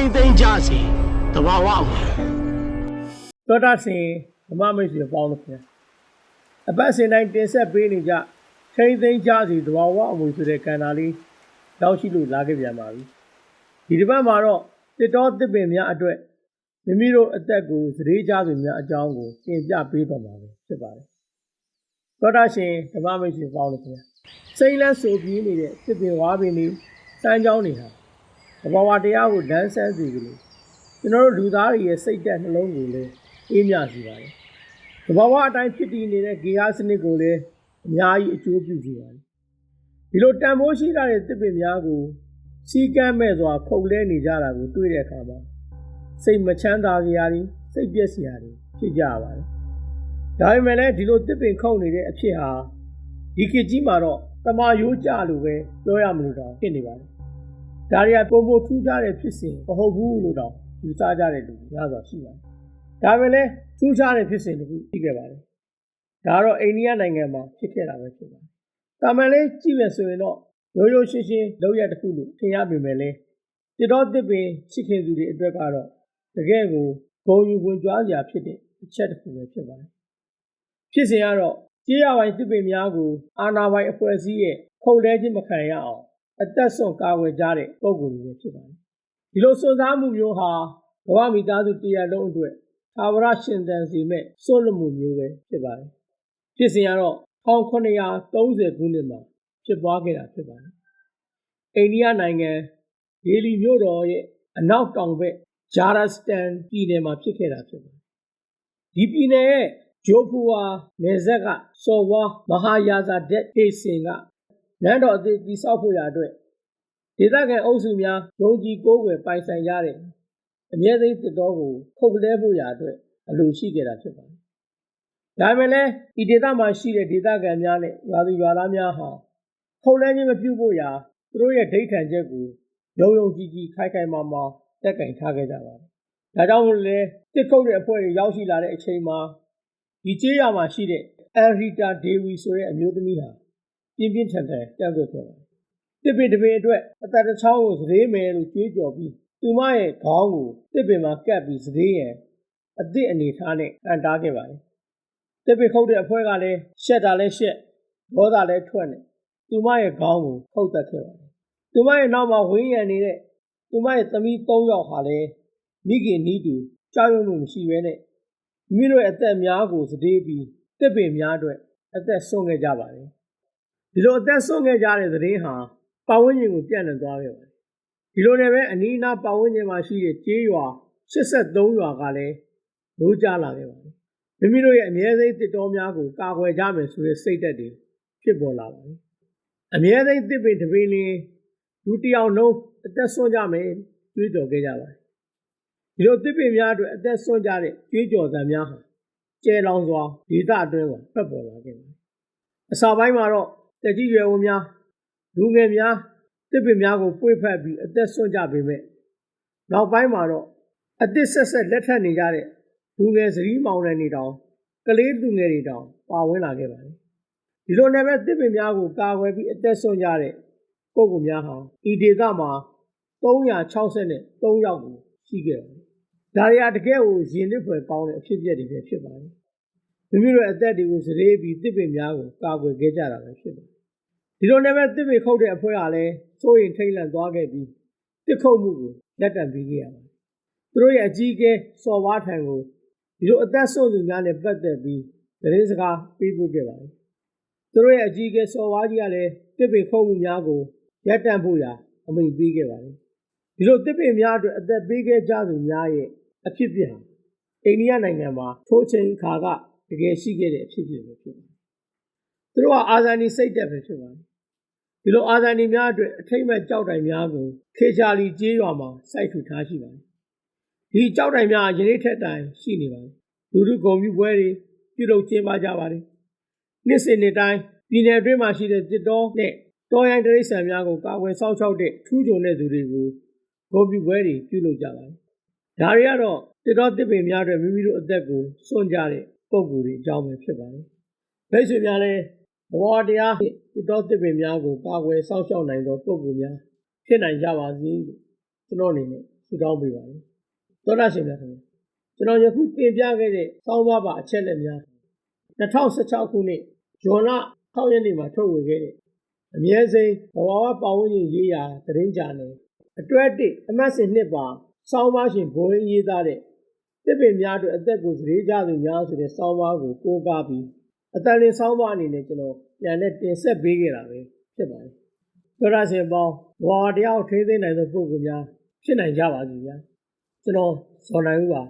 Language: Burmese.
ထိမ့်သိမ်းကြစေတဘာဝအမွေသောတာစင်ဓမ္မမိတ်ဆွေပေါင်းလို့ခင်ဗျာအပတ်စဉ်တိုင်းတင်ဆက်ပေးနေကြထိမ့်သိမ်းကြစီတဘာဝအမွေဆိုတဲ့ကဏ္ဍလေးရောက်ရှိလို့လာခဲ့ပြန်ပါပြီဒီတစ်ပတ်မှာတော့တစ်တော်တစ်ပင်များအတွက်မိမိတို့အသက်ကိုသတိကြသူများအကြောင်းကိုတင်ပြပေးတော့မှာပဲဖြစ်ပါတယ်သောတာရှင်ဓမ္မမိတ်ဆွေပေါင်းလို့ခင်ဗျာစိတ်လန်းဆိုပြီးနေတဲ့တစ်ပင်ဝါပင်လေးစမ်းကြောင်းတွေ ဟာတဘာဝတရားကိုလမ်းဆန်းစီကြလို့ကျွန်တော်တို့လူသားတွေရဲ့စိတ်ဓာတ်နှလုံးကိုလည်းအေးမြစေပါတယ်။သဘာဝအတိုင်းဖြစ်တည်နေတဲ့ဂေဟစနစ်ကိုလည်းအများကြီးအကျိုးပြုစေပါတယ်။ဒီလိုတန်ဖိုးရှိတဲ့တစ်ပင်များကိုစီကမ်းမဲ့စွာခုတ်လဲနေကြတာကိုတွေ့တဲ့အခါမှာစိတ်မချမ်းသာစရာတွေစိတ်ပျက်စရာတွေဖြစ်ကြရပါတယ်။ဒါပေမဲ့လည်းဒီလိုတစ်ပင်ခုတ်နေတဲ့အဖြစ်ဟာဒီခေတ်ကြီးမှာတော့တမာရိုးကြလို့ပဲပြောရမလို့တော့ဖြစ်နေပါတယ်။ ဒါတွေကပုံပုံထူးခြားတဲ့ဖြစ်စဉ်မဟုတ်ဘူးလို့တော့ယူဆကြတဲ့လူတွေများစွာရှိပါတယ်။ဒါပဲလေထူးခြားတဲ့ဖြစ်စဉ်တစ်ခုရှိခဲ့ပါတယ်။ဒါကတော့အိန္ဒိယနိုင်ငံမှာဖြစ်ခဲ့တာပဲဖြစ်ပါတယ်။တာမန်လေးကြည့်မယ်ဆိုရင်တော့ရိုးရိုးရှင်းရှင်းလောက်ရတစ်ခုလို့ထင်ရပေမဲ့လေတတော်တစ်ပင်ရှိခင်သူတွေအတွက်ကတော့တကယ်ကိုဂုံယူဝင်ကြွားစရာဖြစ်တဲ့အချက်တစ်ခုပဲဖြစ်ပါတယ်။ဖြစ်စဉ်ကတော့ကြေးရဝိုင်တစ်ပင်များကိုအာနာပိုင်အဖွဲ့အစည်းရဲ့ခုန်လဲခြင်းမခံရအောင် အသက်ဆုံးကာဝယ်ကြတဲ့ပုံကိုယ်တွေပဲဖြစ်ပါတယ်။ဒီလိုစွန့်စားမှုမျိုးဟာဘဝမိသားစုတရားလုံးအတွက်သာဝရရှင်သန်စီမဲ့စွန့်လွတ်မှုမျိုးပဲဖြစ်ပါတယ်။ဖြစ်စဉ်ကတော့1930ခုနှစ်မှာဖြစ်ပွားခဲ့တာဖြစ်ပါတယ်။အိန္ဒိယနိုင်ငံဒေလီမြို့တော်ရဲ့အနောက်တောင်ဘက်ဂျာရစတန်ပြည်နယ်မှာဖြစ်ခဲ့တာဖြစ်ပါတယ်။ဒီပြည်နယ်ရဲ့ဂျိုဖူဝါနယ်ဇက်ကစော်ဝါမဟာယာဇာဒက်ဒေစင်က နန်းတော်အသစ်တည်ဆောက်ဖို့ရာအတွက်ဒေသခံအုပ်စုများယုံကြည်ကိုးကွယ်ပိုင်ဆိုင်ရတဲ့အမြဲတမ်းတစ်တော်ကိုခုတ်လဲဖို့ရာအတွက်အလိုရှိခဲ့တာဖြစ်ပါတယ်။ဒါပေမဲ့လည်းဒီဒေသမှာရှိတဲ့ဒေသခံများနဲ့ရွာသူရွာသားများဟာခုတ်လဲခြင်းမပြုဖို့ရာသူတို့ရဲ့ဒိဋ္ဌံချက်ကိုယုံယုံကြည်ကြည်ခိုင်ခိုင်မာမာတက်ကင်ထားခဲ့ကြပါတယ်။ဒါကြောင့်မို့လဲတစ်ခုတ်တဲ့အဖွဲ့တွေရောက်ရှိလာတဲ့အချိန်မှာဒီကျေးရွာမှာရှိတဲ့အန်ရီတာဒေဝီဆိုတဲ့အမျိုးသမီးဟာ ပြင်းပြင်းထန်ထန်ကန့်ကွက်ခဲ့ပါတယ်။တစ်ပင်တစ်ပင်အတွက်အသက်တစ်ချောင်းကိုစသေးမယ်လို့ကြွေးကြော်ပြီးသူမရဲ့ခေါင်းကိုတစ်ပင်မှာကပ်ပြီးစသေးရန်အသည့်အနေထားနဲ့အန်တားခဲ့ပါတယ်။တစ်ပင်ခုတ်တဲ့အဖွဲ့ကလည်းရှက်တာလည်းရှက်ဒေါသလည်းထွက်နေသူမရဲ့ခေါင်းကိုခုတ်တက်ခဲ့ပါတယ်။သူမရဲ့နောက်မှာဝင်းရံနေတဲ့သူမရဲ့သမီး၃ယောက်ဟာလည်းမိခင်နီးတူကြောက်ရွံ့မှုမရှိဘဲနဲ့မိမိတို့ရဲ့အသက်များကိုစသေးပြီးတစ်ပင်များအတွက်အသက်ဆုံးခဲ့ကြပါတယ်။ ဒီလိုအသက်ဆုံးခဲ့ကြတဲ့သတင်းဟာပတ်ဝန်းကျင်ကိုပြန့်နှံ့သွားခဲ့ပါတယ်။ဒီလိုနဲ့ပဲအနီးအနားပတ်ဝန်းကျင်မှာရှိတဲ့ကျေးရွာ83ရွာကလည်းလိုးကြလာခဲ့ပါတယ်။မိမိတို့ရဲ့အမြဲစိတ်တစ်တော်များကိုကာကွယ်ကြမယ်ဆိုတဲ့စိတ်ဓာတ်တွေဖြစ်ပေါ်လာပါတယ်။အမြဲစိတ်တစ်ပင်တစ်ပင်လင်းလူတစ်ယောက်လုံးအသက်ဆုံးကြမယ်ကြွေးကြော်ခဲ့ကြပါတယ်။ဒီလိုတစ်ပင်များအတွက်အသက်ဆုံးကြတဲ့ကြွေးကြော်သံများဟာကျဲလောင်စွာဒေသအတွင်းမှာဖက်ပေါ်လာခဲ့ပါတယ်။အစာပိုင်းမှာတော့ တက်ကြီးရွယ်ဝင်များလူငယ်များတစ်ပင်များကိုပွေ့ဖက်ပြီးအသက်ဆွန့်ကြပေမဲ့နောက်ပိုင်းမှာတော့အသစ်ဆက်ဆက်လက်ထပ်နေကြတဲ့လူငယ်စရီးမောင်နှံတွေတောင်ကလေးလူငယ်တွေတောင်ပါဝင်လာခဲ့ပါတယ်ဒီလိုနဲ့ပဲတစ်ပင်များကိုကာကွယ်ပြီးအသက်ဆွန့်ကြတဲ့ပုဂ္ဂိုလ်များဟာဤဒေသမှာ363ယောက်ကိုရှိခဲ့ပါတယ်ဒါတွေကတကယ်ကိုရင်နစ်ဖွယ်ကောင်းတဲ့အဖြစ်အပျက်တွေပဲဖြစ်ပါတယ် မိမိတို့အသက်တွေကိုစရေးပြီးတစ်ပင်များကိုကာကွယ်ခဲ့ကြတာပဲဖြစ်တယ်။ဒီလိုနဲ့ပဲတစ်ပင်ခုတ်တဲ့အဖွဲ့ကလည်းစိုးရင်ထိတ်လန့်သွားခဲ့ပြီးတစ်ခုတ်မှုကိုလက်တံပေးခဲ့ရပါတယ်။သူတို့ရဲ့အကြီးအကဲစော်ဝါထံကိုဒီလိုအသက်ဆုံးသူများနဲ့ပတ်သက်ပြီးသတင်းစကားပေးပို့ခဲ့ပါတယ်။သူတို့ရဲ့အကြီးအကဲစော်ဝါကြီးကလည်းတစ်ပင်ခုတ်မှုများကိုရပ်တန့်ဖို့ရာအမိန့်ပေးခဲ့ပါတယ်။ဒီလိုတစ်ပင်များအတွက်အသက်ပေးခဲ့ကြသူများရဲ့အဖြစ်ပြဟာအိန္ဒိယနိုင်ငံမှာထိုးချိန်ခါက တကယ်ရှိခဲ့တဲ့အဖြစ်အပျက်ပဲဖြစ်ပါတယ်။သူတို့ကအာဇာနည်စိတ်တက်ပဲဖြစ်ပါတယ်။ဒီလိုအာဇာနည်များအတွက်အထိမ့်မဲ့ကြောက်တိုင်များကိုခေချာလီကျေးရွာမှာစိုက်ထူထားရှိပါတယ်။ဒီကြောက်တိုင်များယနေ့ထက်တိုင်ရှိနေပါတယ်။လူထုဂုံပြူပွဲတွေပြုလုပ်ကျင်းပကြပါတယ်။နှစ်စဉ်နှစ်တိုင်းပြည်နယ်အတွင်းမှာရှိတဲ့တစ်တော်နဲ့တော်ရိုင်းတိရစ္ဆာန်များကိုကာကွယ်စောင့်ရှောက်တဲ့ထူးချွန်တဲ့သူတွေကိုဂုံပြူပွဲတွေပြုလုပ်ကြပါတယ်။ဒါတွေကတော့တစ်တော်တစ်ပင်များအတွက်မိမိတို့အသက်ကိုစွန့်ကြတဲ့ ပုံကိုယ်တွေအကြောင်းပဲဖြစ်ပါတယ်။မိတ်ဆွေများလည်းဘဝတရားတစ်တော်တစ်ပင်များကိုကာကွယ်စောင့်ရှောက်နိုင်သောပုံကိုယ်များဖြစ်နိုင်ကြပါစေလို့ကျွန်တော်အနေနဲ့ဆုတောင်းပေးပါမယ်သောတာရှင်များခင်ဗျာကျွန်တော်ယခုတင်ပြခဲ့တဲ့စောင်းပါးပါအချက်လက်များ2016ခုနှစ်ဇွန်လ6ရက်နေ့မှာထုတ်ဝေခဲ့တဲ့အမြဲစိမ်းဘဝဝပတ်ဝန်းကျင်ရေးရာသတင်းကြနယ်အတွဲတစ်အမှတ်စဉ်နှစ်ပါစောင်းပါးရှင်ဘိုးရင်းရေးသားတဲ့ တစ်ပင်များအတွက်အသက်ကိုစရေးကြသူများဆိုတဲ့စောင်းပါးကိုကိုးကားပြီးအတန်လင်းစောင်းပါးအနေနဲ့ကျွန်တော်ပြန်နဲ့တင်ဆက်ပေးခဲ့တာပဲဖြစ်ပါတယ်သောတာရှင်ပေါင်းဘဝတရားကိုထိန်းသိမ်းနိုင်သောပုဂ္ဂိုလ်များဖြစ်နိုင်ကြပါစေဗျာကျွန်တော်ဇော်နိုင်ဦးပါ